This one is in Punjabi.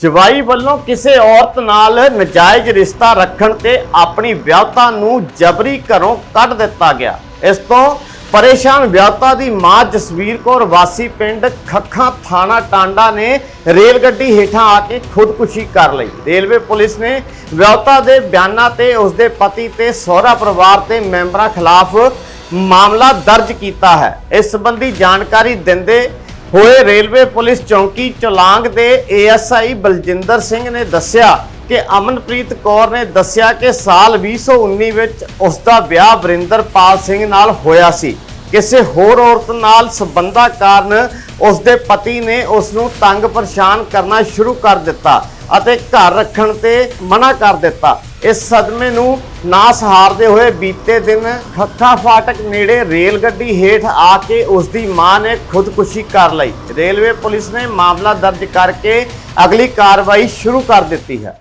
ਜਵਾਈ ਵੱਲੋਂ ਕਿਸੇ ਔਰਤ ਨਾਲ ਨਜਾਇਜ਼ ਰਿਸ਼ਤਾ ਰੱਖਣ ਤੇ ਆਪਣੀ ਵਿਆਹਤਾ ਨੂੰ ਜਬਰੀ ਘਰੋਂ ਕੱਢ ਦਿੱਤਾ ਗਿਆ। ਇਸ ਤੋਂ ਪਰੇਸ਼ਾਨ ਵਿਆਹਤਾ ਦੀ ਮਾਂ ਜਸਵੀਰ ਕੌਰ ਵਾਸੀ ਪਿੰਡ ਖੱਖਾਂ ਥਾਣਾ ਟਾਂਡਾ ਨੇ ਰੇਲ ਗੱਡੀ ਹੇਠਾਂ ਆ ਕੇ ਖੁਦਕੁਸ਼ੀ ਕਰ ਲਈ। ਰੇਲਵੇ ਪੁਲਿਸ ਨੇ ਵਿਆਹਤਾ ਦੇ ਬਿਆਨਾਂ ਤੇ ਉਸਦੇ ਪਤੀ ਤੇ ਸਹੁਰਾ ਪਰਿਵਾਰ ਤੇ ਮੈਂਬਰਾਂ ਖਿਲਾਫ ਮਾਮਲਾ ਦਰਜ ਕੀਤਾ ਹੈ। ਇਸ ਸੰਬੰਧੀ ਜਾਣਕਾਰੀ ਦਿੰਦੇ ਹੋਏ ਰੇਲਵੇ ਪੁਲਿਸ ਚੌਂਕੀ ਚੌਲਾਂਗ ਦੇ ਏਐਸਆਈ ਬਲਜਿੰਦਰ ਸਿੰਘ ਨੇ ਦੱਸਿਆ ਕਿ ਅਮਨਪ੍ਰੀਤ ਕੌਰ ਨੇ ਦੱਸਿਆ ਕਿ ਸਾਲ 2019 ਵਿੱਚ ਉਸ ਦਾ ਵਿਆਹ ਵਰਿੰਦਰਪਾਲ ਸਿੰਘ ਨਾਲ ਹੋਇਆ ਸੀ। ਕਿਸੇ ਹੋਰ ਔਰਤ ਨਾਲ ਸਬੰਧਾਂ ਕਾਰਨ ਉਸ ਦੇ ਪਤੀ ਨੇ ਉਸ ਨੂੰ ਤੰਗ ਪਰੇਸ਼ਾਨ ਕਰਨਾ ਸ਼ੁਰੂ ਕਰ ਦਿੱਤਾ ਅਤੇ ਘਰ ਰੱਖਣ ਤੇ ਮਨਾ ਕਰ ਦਿੱਤਾ। ਇਸ ਸਦਮੇ ਨੂੰ ਨਾ ਸਹਾਰਦੇ ਹੋਏ ਬੀਤੇ ਦਿਨ ਖੱਖਾ ਫਾਟਕ ਨੇੜੇ ਰੇਲ ਗੱਡੀ ਹੇਠ ਆ ਕੇ ਉਸ ਦੀ ਮਾਂ ਨੇ ਖੁਦਕੁਸ਼ੀ ਕਰ ਲਈ। ਰੇਲਵੇ ਪੁਲਿਸ ਨੇ ਮਾਮਲਾ ਦਰਜ ਕਰਕੇ ਅਗਲੀ ਕਾਰਵਾਈ ਸ਼ੁਰੂ ਕਰ ਦਿੱਤੀ ਹੈ।